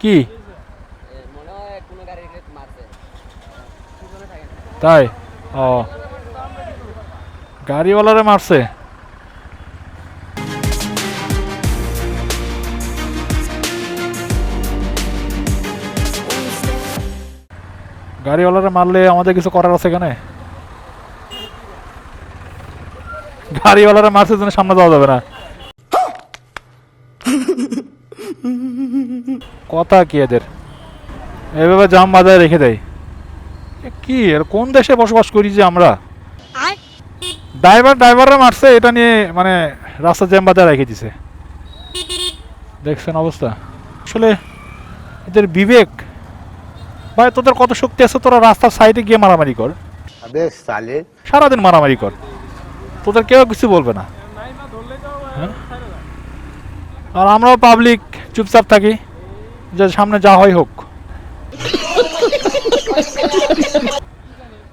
কি। তাই? ও। গাড়িওয়ালারে মারছে? গাড়িওয়ালারে মারলে আমাদের কিছু করার আছে এখানে গাড়িওয়ালারে মারছে জন্য সামনে যাওয়া যাবে না। কথা কি এদের? এভাবে জাম বাজায় রেখে দেয়। কি আর কোন দেশে বসবাস করি যে আমরা? ড্রাইভার ড্রাইভাররা মারছে এটা নিয়ে মানে রাস্তা জ্যাম বাজায় রেখে দিছে। দেখছেন অবস্থা। আসলে এদের বিবেক। ভাই তোদের কত শক্তি আছে? তোরা রাস্তার সাইডে গিয়ে মারামারি কর। সারাদিন মারামারি কর। তোদের কেউ কিছু বলবে না। আর আমরাও পাবলিক চুপচাপ থাকি যে সামনে যা হয় হোক।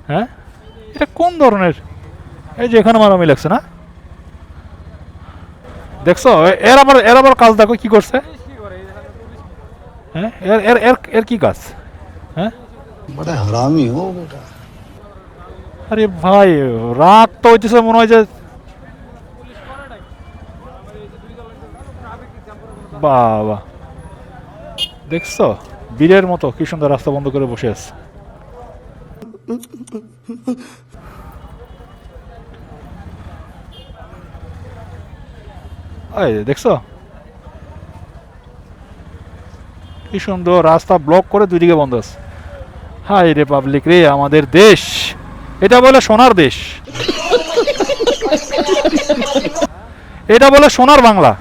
হ্যাঁ? এটা কোন ধরনের? এই যে এখানে মারামি লাগছে না? দেখছ? এর আবার এর আবার কাজ দেখো কি করছে? হ্যাঁ? এর এর এর এর কি কাজ? হ্যাঁ? আরে ভাই রাগ তো হইতেছে মনে হয় যে বাবা। দেখছ? বীরের মতো কি সুন্দর রাস্তা বন্ধ করে বসে আছে। দেখছ? কি সুন্দর রাস্তা ব্লক করে দুদিকে বন্ধ আছে। হাই রিপাবলিক রে, আমাদের দেশ। এটা বলে সোনার দেশ। এটা বলে সোনার বাংলা।